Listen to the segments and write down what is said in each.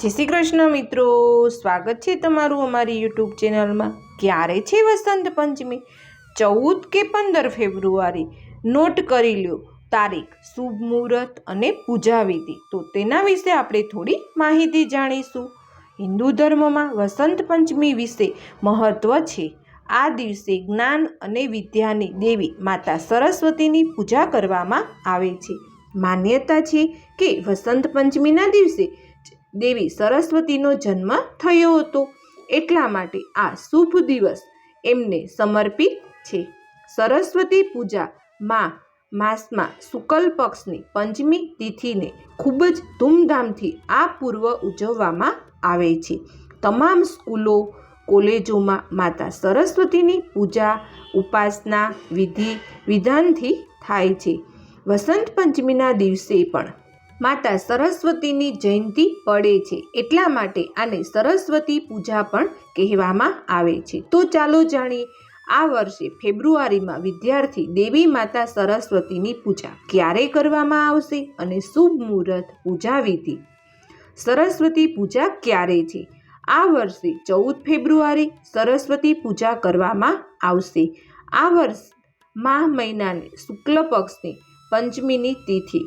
જય શ્રી કૃષ્ણ મિત્રો. સ્વાગત છે તમારું અમારી યુટ્યુબ ચેનલમાં. ક્યારે છે વસંત પંચમી? ચૌદ કે પંદર ફેબ્રુઆરી? નોટ કરી લ્યો. તારીખ, શુભ મુહૂર્ત અને પૂજા વિધિ. તો તેના વિશે આપણે થોડી માહિતી જાણીશું. હિન્દુ ધર્મમાં વસંત પંચમી વિશે મહત્ત્વ છે. આ દિવસે જ્ઞાન અને વિદ્યાની દેવી માતા સરસ્વતીની પૂજા કરવામાં આવે છે. માન્યતા છે કે વસંત પંચમીના દિવસે દેવી સરસ્વતીનો જન્મ થયો હતો. એટલા માટે આ શુભ દિવસ એમને સમર્પિત છે. સરસ્વતી પૂજા માં માસમાં શુકલ પક્ષની પંચમી તિથિને ખૂબ જ ધૂમધામથી આ પૂર્વ ઉજવવામાં આવે છે. તમામ સ્કૂલો, કોલેજોમાં માતા સરસ્વતીની પૂજા, ઉપાસના, વિધિ, વિધાનથી થાય છે. વસંત પંચમીના દિવસે પણ માતા સરસ્વતીની જયંતી પડે છે એટલા માટે આને સરસ્વતી પૂજા પણ કહેવામાં આવે છે. તો ચાલો જાણીએ, આ વર્ષે ફેબ્રુઆરીમાં વિદ્યાર્થી દેવી માતા સરસ્વતીની પૂજા ક્યારે કરવામાં આવશે અને શુભ મુહૂર્ત પૂજા સરસ્વતી પૂજા ક્યારે છે? આ વર્ષે ચૌદ ફેબ્રુઆરી સરસ્વતી પૂજા કરવામાં આવશે. આ વર્ષ માહ મહિનાની શુક્લ પક્ષની પંચમીની તિથિ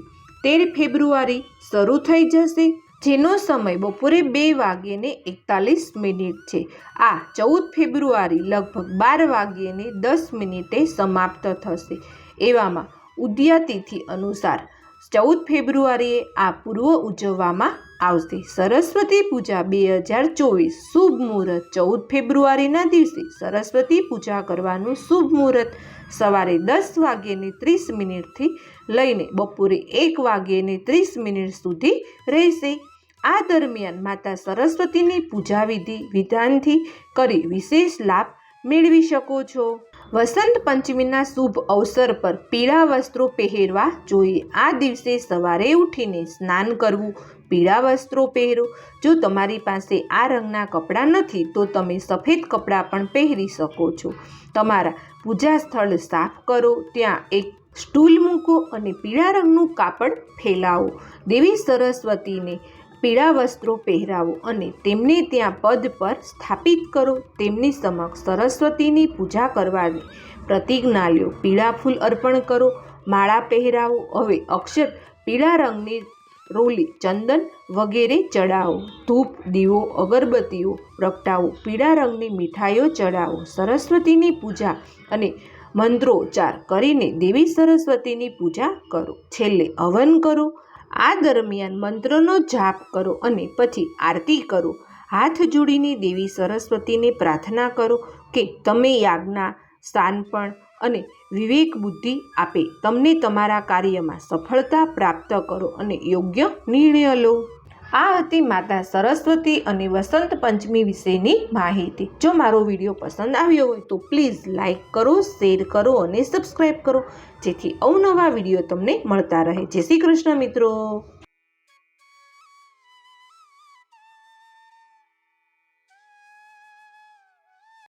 તેર ફેબ્રુઆરી શરૂ થઈ જશે, જેનો સમય બપોરે બે વાગ્યે એકતાલીસ મિનિટ છે. આ ચૌદ ફેબ્રુઆરી લગભગ બાર વાગ્યે દસ મિનિટે સમાપ્ત થશે. એવામાં ઉદ્યાતિથિ અનુસાર ચૌદ ફેબ્રુઆરીએ આ પૂર્વ ઉજવવામાં આવશે. સરસ્વતી પૂજા બે હજાર ચોવીસ, શુભ મુહૂર્ત. ચૌદ ફેબ્રુઆરીના દિવસે સરસ્વતી પૂજા કરવાનું શુભ મુહૂર્ત. સવારે દસ વાગ્યેને ત્રીસ મિનિટથી લઈને બપોરે એક વાગ્યેને ત્રીસ મિનિટ સુધી રહેશે. આ દરમિયાન માતા સરસ્વતીની પૂજા વિધિ વિધાનથી કરી વિશેષ લાભ મેળવી શકો છો. વસંત પંચમીના શુભ અવસર પર પીળા વસ્ત્રો પહેરવા જોઈએ. આ દિવસે સવારે ઉઠીને સ્નાન કરવું પીળા વસ્ત્રો પહેરો. જો તમારી પાસે આ રંગના કપડાં નથી, તો તમે સફેદ કપડાં પણ પહેરી શકો છો. તમારા પૂજા સ્થળ સાફ કરો. ત્યાં એક સ્ટૂલ મૂકો અને પીળા રંગનું કાપડ ફેલાવો. દેવી સરસ્વતીને પીળા વસ્ત્રો પહેરાવો અને તેમને ત્યાં પદ પર સ્થાપિત કરો. તેમની સમક્ષ સરસ્વતીની પૂજા કરવાની પ્રતિજ્ઞા લ્યો પીળા ફૂલ અર્પણ કરો. માળા પહેરાવો. હવે અક્ષર પીળા રંગની રોલી, ચંદન વગેરે ચડાવો. ધૂપ, દીવો, અગરબત્તીઓ પ્રગટાવો. પીળા રંગની મીઠાઈઓ ચડાવો. સરસ્વતીની પૂજા અને મંત્રોચ્ચાર કરીને દેવી સરસ્વતીની પૂજા કરો. છેલ્લે હવન કરો. આ દરમિયાન મંત્રનો જાપ કરો અને પછી આરતી કરો. હાથ જોડીને દેવી સરસ્વતીને પ્રાર્થના કરો કે તમે યાજ્ઞા શાનપણ અને વિવેક બુદ્ધિ આપે. તમને તમારા કાર્યમાં સફળતા પ્રાપ્ત કરો અને યોગ્ય નિર્ણય લો. આ હતી માતા સરસ્વતી અને વસંત પંચમી વિશેની માહિતી. જો મારો વીડિયો પસંદ આવ્યો હોય તો પ્લીઝ લાઇક કરો, શેર કરો અને સબસ્ક્રાઈબ કરો. જેથી અવનવા વીડિયો તમને મળતા રહે. જય શ્રી કૃષ્ણ મિત્રો.